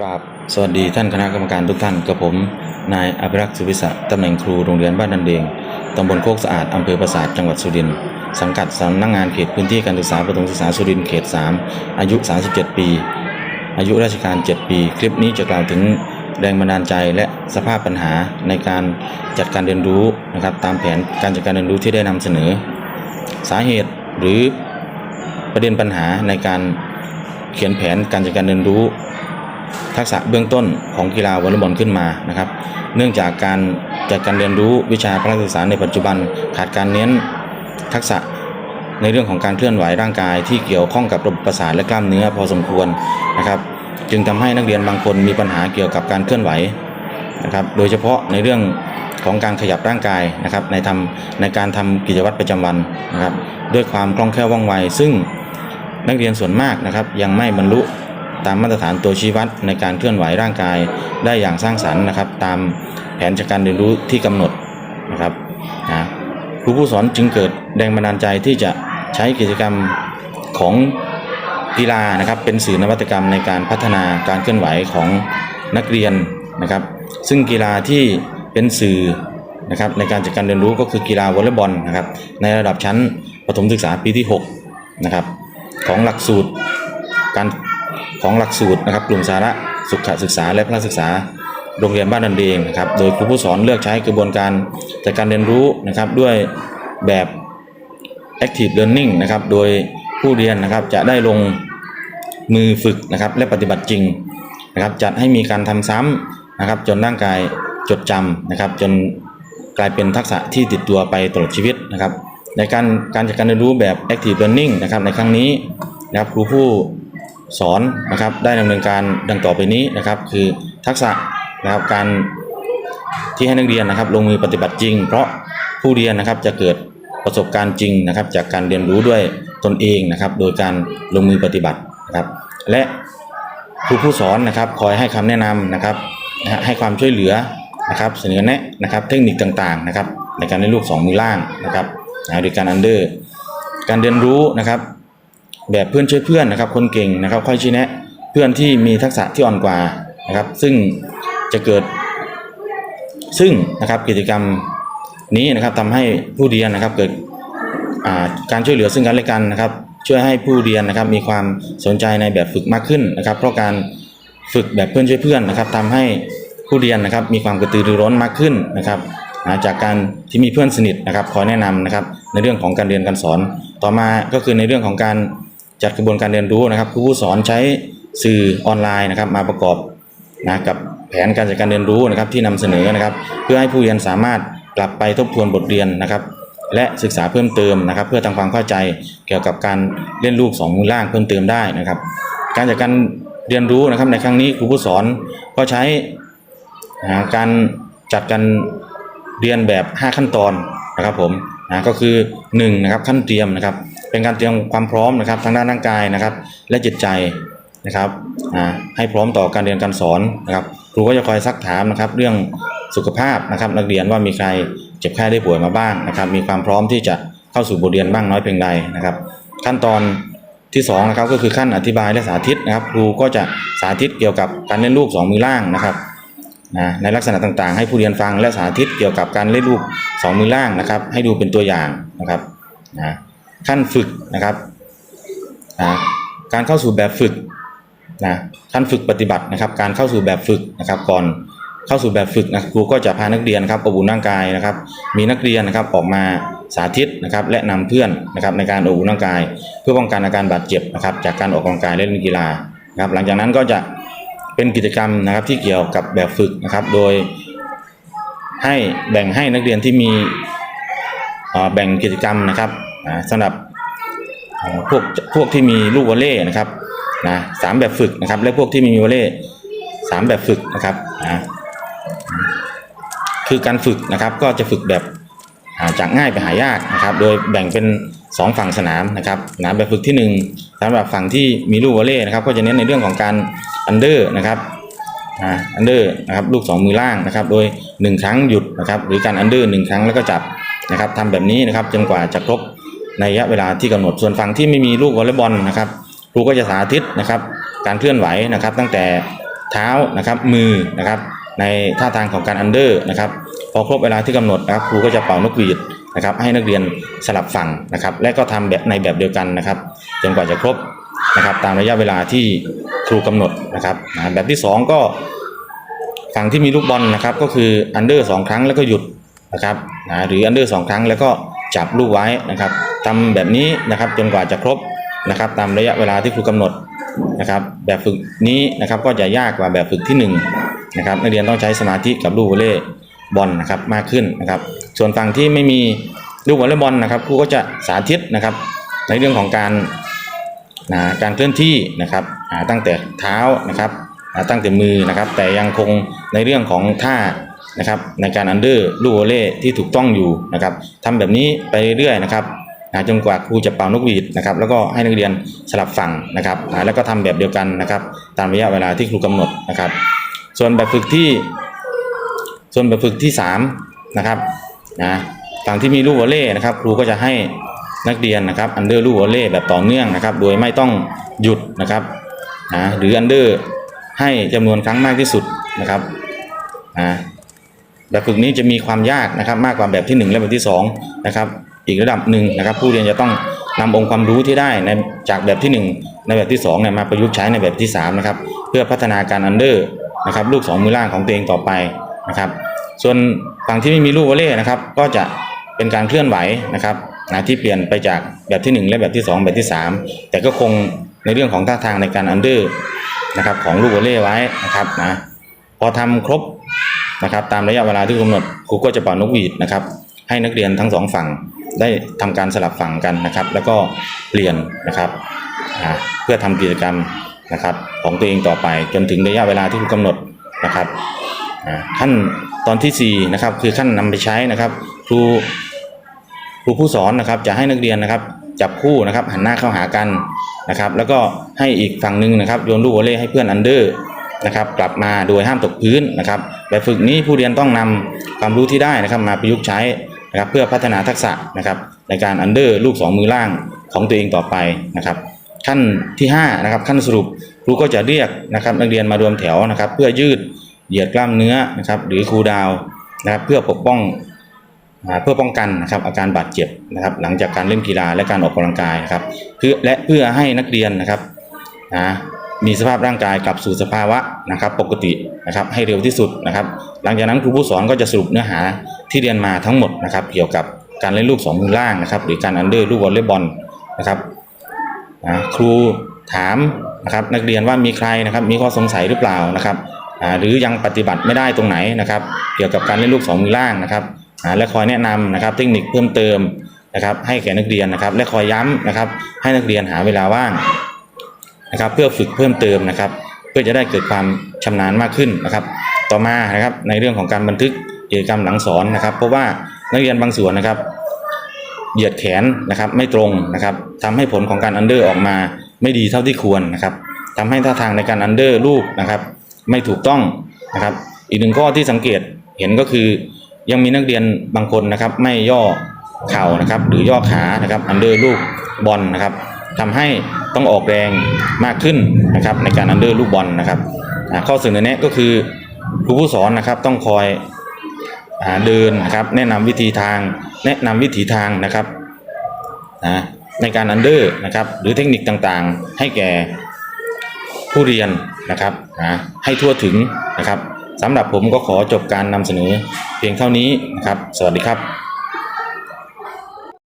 กราบสวัสดีท่านคณะกรรมการทุกท่านกับผม นายอภิรักษ์สุวิสะตำแหน่งครูโรงเรียนบ้านนันเดงตำบลโคกสะอาดอำเภอปราสาทจังหวัดสุรินทร์สังกัดสำนักงานเขตพื้นที่การศึกษาประถมศึกษาสุรินทร์เขต 3 อายุ 37 ปี อายุราชการ 7 ปี คลิปนี้จะกล่าวถึงแรงบันดาลใจและสภาพปัญหาในการจัดการเรียนรู้นะครับตามแผนการจัดการเรียนรู้ที่ได้นำเสนอ สาเหตุหรือประเด็นปัญหาในการเขียนแผนการจัดการเรียนรู้ ทักษะเบื้องต้นของกีฬาวอลเลย์บอลขึ้นมานะครับ เนื่องจากการจัดการเรียนรู้วิชาพละศึกษาในปัจจุบันขาดการเน้นทักษะในเรื่องของการเคลื่อนไหวร่างกายที่เกี่ยวข้องกับระบบประสาทและกล้ามเนื้อพอสมควรนะครับ จึงทำให้นักเรียนบางคนมีปัญหาเกี่ยวกับการเคลื่อนไหวนะครับ โดยเฉพาะในเรื่องของการขยับร่างกายนะครับในทำในการทำกิจวัตรประจำวันนะครับ ด้วยความคล่องแคล่วว่องไว ซึ่งนักเรียนส่วนมากนะครับ ยังไม่บรรลุ ตามมาตรฐานตัวชี้วัดในการเคลื่อนไหวร่างกายได้อย่างสร้างสรรค์นะครับ ตามแผนจัดการเรียนรู้ที่กำหนดนะครับนะครูผู้สอนจึงเกิดแรงบันดาลใจที่จะใช้กิจกรรมของกีฬานะครับ เป็นสื่อนวัตกรรมในการพัฒนาการเคลื่อนไหวของนักเรียนนะครับ ซึ่งกีฬาที่เป็นสื่อนะครับในการจัดการเรียนรู้ก็คือกีฬาวอลเลย์บอลนะครับ ในระดับชั้นประถมศึกษาปีที่6นะครับของหลักสูตรการ ของหลักสูตรนะครับกลุ่มสาระสุขศึกษาและพละศึกษาโรงเรียนบ้านดันเดงนะครับ โดยครูผู้สอนเลือกใช้กระบวนการจัดการเรียนรู้นะครับด้วยแบบ active learning นะครับ โดยผู้เรียนนะครับจะได้ลงมือฝึกนะครับและปฏิบัติจริงนะครับ จัดให้มีการทำซ้ำนะครับ จนร่างกายจดจำนะครับ จนกลายเป็นทักษะที่ติดตัวไปตลอดชีวิตนะครับ ในการการจัดการเรียนรู้แบบ active learning นะครับในครั้งนี้นะครับครูผู้ สอนนะครับได้ดำเนินการดังต่อไปนี้นะครับ คือทักษะนะครับการที่ให้นักเรียนนะครับ ลงมือปฏิบัติจริง เพราะผู้เรียนนะครับจะเกิดประสบการณ์จริงนะครับ จากการเรียนรู้ด้วยตนเองนะครับ โดยการลงมือปฏิบัตินะครับ และครูผู้สอนนะครับคอยให้คำแนะนำนะครับให้ความช่วยเหลือนะครับเสนอแนะนะครับเทคนิคต่างๆนะครับในการเล่นลูกสองมือล่างนะครับโดยการอันเดอร์ การเรียนรู้นะครับ แบบเพื่อนช่วยเพื่อนนะครับ คนเก่งนะครับค่อยชี้แนะเพื่อนที่มีทักษะที่อ่อนกว่านะครับ ซึ่งจะเกิด ซึ่งนะครับกิจกรรมนี้นะครับทำให้ผู้เรียนนะครับเกิดการช่วยเหลือซึ่งกันและกันนะครับ ช่วยให้ผู้เรียนนะครับมีความสนใจในแบบฝึกมากขึ้นนะครับ เพราะการฝึกแบบเพื่อนช่วยเพื่อนนะครับทำให้ผู้เรียนนะครับมีความกระตือรือร้นมากขึ้นนะครับจากการที่มีเพื่อนสนิทนะครับคอยแนะนำนะครับในเรื่องของการเรียนการสอนต่อมาก็คือในเรื่องของการ จัดกระบวนการเรียนรู้นะครับครูผู้สอนใช้สื่อออนไลน์นะครับ มาประกอบนะกับแผนการจัดการเรียนรู้นะครับที่นำเสนอนะครับ เพื่อให้ผู้เรียนสามารถกลับไปทบทวนบทเรียนนะครับ และศึกษาเพิ่มเติมนะครับ เพื่อทำความเข้าใจเกี่ยวกับการเล่นลูกสองมือล่างเพิ่มเติมได้นะครับ การจัดการเรียนรู้นะครับในครั้งนี้ครูผู้สอนก็ใช้การจัดการเรียนแบบ 5 ขั้นตอนนะครับผมนะก็คือ1นะครับขั้นเตรียมนะครับ เป็นการเตรียมความพร้อมนะครับทางด้านร่างกายนะครับ และจิตใจนะครับให้พร้อมต่อการเรียนการสอนนะครับ ครูก็จะคอยซักถามนะครับ เรื่องสุขภาพนะครับ นักเรียนว่ามีใครเจ็บไข้ได้ป่วยมาบ้างนะครับ มีความพร้อมที่จะเข้าสู่บทเรียนบ้างน้อยเพียงใดนะครับ ขั้นตอนที่2นะครับก็คือขั้นอธิบายและสาธิตนะครับ ครูก็จะสาธิตเกี่ยวกับการเล่นลูกสองมือล่างนะครับนะในลักษณะต่างๆ ให้ผู้เรียนฟังและสาธิตเกี่ยวกับการเล่นลูกสองมือล่างนะครับ ให้ดูเป็นตัวอย่างนะครับนะ ขั้นฝึกนะครับนะการเข้าสู่แบบฝึกนะขั้นฝึกปฏิบัตินะครับ การเข้าสู่แบบฝึกนะครับ ก่อนเข้าสู่แบบฝึกนะครูก็จะพานักเรียนครับอบอุ่นร่างกายนะครับ มีนักเรียนนะครับออกมาสาธิตนะครับ และนำเพื่อนนะครับในการอบอุ่นร่างกาย เพื่อป้องกันอาการบาดเจ็บนะครับ จากการออกกำลังกายและเล่นกีฬานะครับ หลังจากนั้นก็จะเป็นกิจกรรมนะครับที่เกี่ยวกับแบบฝึกนะครับ โดยให้แบ่งให้นักเรียนที่มีแบ่งกิจกรรมนะครับ อ่าสำหรับพวกพวกที่มีลูกวอลเลย์นะครับนะสามแบบฝึกนะครับ และพวกที่ไม่มีวอลเลย์สามแบบฝึกนะครับนะคือการฝึกนะครับก็จะฝึกแบบจากง่ายไปหายากนะครับ โดยแบ่งเป็นสองฝั่งสนามนะครับสนามแบบฝึกที่หนึ่งสำหรับฝั่งที่มีลูกวอลเลย์นะครับ ก็จะเน้นในเรื่องของการอันเดอร์นะครับอันเดอร์นะครับลูกสองมือล่างนะครับ โดย 1 ครั้งหยุดนะครับ หรือการอันเดอร์หนึ่งครั้งแล้วก็จับนะครับทำแบบนี้นะครับจนกว่าจะครบ ในระยะเวลาที่กำหนดส่วนฝั่งที่ไม่มีลูกวอลเลย์บอลนะครับครูก็จะสาธิตนะครับการเคลื่อนไหวนะครับ ตั้งแต่เท้านะครับมือนะครับ ในท่าทางของการอันเดอร์นะครับพอครบเวลาที่กำหนดนะครับครูก็จะเป่านกหวีดนะครับให้นักเรียนสลับฝั่งนะครับ และก็ทำแบบในแบบเดียวกันนะครับจนกว่าจะครบนะครับ ตามระยะเวลาที่ครูกำหนดนะครับนะแบบที่สองก็ฝั่งที่มีลูกบอลนะครับ ก็คืออันเดอร์สองครั้งแล้วก็หยุดนะครับนะหรืออันเดอร์สองครั้งแล้วก็ จับลูกไว้นะครับทำแบบนี้นะครับจนกว่าจะครบนะครับ ตามระยะเวลาที่ครูกำหนดนะครับแบบฝึกนี้นะครับก็จะยากกว่าแบบฝึกที่หนึ่งนะครับนักเรียนต้องใช้สมาธิกับลูกวอลเลย์บอลนะครับมากขึ้นนะครับ ส่วนฝั่งที่ไม่มีลูกวอลเลย์บอลนะครับครูก็จะสาธิตนะครับ ในเรื่องของการนะการเคลื่อนที่นะครับตั้งแต่เท้านะครับตั้งแต่มือนะครับ แต่ยังคงในเรื่องของท่า นะครับในการอันเดอร์ลูกวอลเล่ที่ถูกต้องอยู่นะครับทำแบบนี้ไปเรื่อยๆนะครับนะจนกว่าครูจะเป่านกหวีดนะครับแล้วก็ให้นักเรียนสลับฝั่งนะครับแล้วก็ทำแบบเดียวกันนะครับตามระยะเวลาที่ครูกำหนดนะครับ ส่วนแบบฝึกที่ ส่วนแบบฝึกที่3นะครับนะฝั่งที่มีลูกวอลเล่นะครับครูก็จะให้นักเรียนนะครับอันเดอร์ลูกวอลเล่แบบต่อเนื่องนะครับ โดยไม่ต้องหยุดนะครับนะหรืออันเดอร์ให้จำนวนครั้งมากที่สุดนะครับนะ แบบฝึกนี้จะมีความยากนะครับมากกว่าแบบที่ 1 และแบบที่2นะครับอีกระดับหนึ่งนะครับ ผู้เรียนจะต้องนำองค์ความรู้ที่ได้ในจากแบบที่ 1 ในแบบที่2เนี่ยมาประยุกต์ใช้ในแบบที่3นะครับเพื่อพัฒนาการอันเดอร์นะครับลูกสองมือล่างของตัวเองต่อไปนะครับ ส่วนฝั่งที่ไม่มีลูกวอลเลย์นะครับ ก็จะเป็นการเคลื่อนไหวนะครับนะที่เปลี่ยนไปจากแบบที่ 1 และแบบที่ 2 แบบที่ 3 แต่ก็คงในเรื่องของท่าทางในการอันเดอร์นะครับของลูกวอลเลย์ไว้นะครับนะพอทำครบ นะครับตามระยะเวลาที่กำหนดครูก็จะเป่านกหวีดนะครับให้นักเรียนทั้งสองฝั่งได้ทำการสลับฝั่งกันนะครับ แล้วก็เปลี่ยนนะครับเพื่อทำกิจกรรมนะครับของตัวเองต่อไปจนถึงระยะเวลาที่ครูกำหนดนะครับอ่าขั้นตอนที่สี่นะครับคือขั้นนำไปใช้นะครับครูครูผู้สอนนะครับจะให้นักเรียนนะครับจับคู่นะครับหันหน้าเข้าหากันนะครับ แล้วก็ให้อีกฝั่งหนึ่งนะครับโยนลูกวอลเลย์ให้เพื่อนอันเดอร์ นะครับ กลับมาโดยห้ามตกพื้นนะครับแบบฝึกนี้ผู้เรียนต้องนำความรู้ที่ได้นะครับมาประยุกต์ใช้นะครับเพื่อพัฒนาทักษะนะครับในการอันเดอร์ลูกสองมือล่างของตัวเองต่อไปนะครับ ขั้นที่5นะครับขั้นสรุปครูก็จะเรียกนะครับนักเรียนมารวมแถวนะครับ เพื่อยืดเหยียดกล้ามเนื้อนะครับหรือครูดาวนะครับเพื่อปกป้องเพื่อป้องกันนะครับอาการบาดเจ็บนะครับ หลังจากการเล่นกีฬาและการออกกำลังกายนะครับเพื่อและเพื่อให้นักเรียนนะครับนะ มีสภาพร่างกายกลับสู่สภาวะนะครับ ปกตินะครับให้เร็วที่สุดนะครับ หลังจากนั้นครูผู้สอนก็จะสรุปเนื้อหาที่เรียนมาทั้งหมดนะครับ เกี่ยวกับการเล่นลูกสองมือล่างนะครับหรือการอันเดอร์ลูกวอลเลย์บอลนะครับนะครูถามนะครับนักเรียนว่ามีใครนะครับมีข้อสงสัยหรือเปล่านะครับหรือยังปฏิบัติไม่ได้ตรงไหนนะครับ เกี่ยวกับการเล่นลูกสองมือล่างนะครับและคอยแนะนำนะครับเทคนิคเพิ่มเติมนะครับให้แก่นักเรียนนะครับ และคอยย้ำนะครับให้นักเรียนหาเวลาว่าง นะครับ เพื่อฝึกเพิ่มเติมนะครับ เพื่อจะได้เกิดความชำนาญมากขึ้นนะครับ ต่อมานะครับในเรื่องของการบันทึกกิจกรรมหลังสอนนะครับ เพราะว่านักเรียนบางส่วนนะครับ เหยียดแขนนะครับไม่ตรงนะครับทำให้ผลของการอันเดอร์ออกมาไม่ดีเท่าที่ควรนะครับทำให้ท่าทางในการอันเดอร์ลูกนะครับ ไม่ถูกต้องนะครับ อีกหนึ่งข้อที่สังเกตเห็นก็คือ ยังมีนักเรียนบางคนนะครับ ไม่ย่อเข่านะครับ หรือย่อขานะครับอันเดอร์ลูกบอลนะครับ ทำให้ต้องออกแรงมากขึ้นนะครับในการอันเดอร์ลูกบอลนะครับข้อเสนอแนะก็คือครูผู้สอนนะครับต้องคอยอเดินนะครับแนะนำวิธีทางแนะนำวิถีทางนะครับนะในการอันเดอร์นะครับหรือเทคนิคต่างๆ ให้แก่ผู้เรียนนะครับนะให้ทั่วถึงนะครับสำหรับผมก็ขอจบการนำเสนอเพียงเท่านี้นะครับ สวัสดีครับ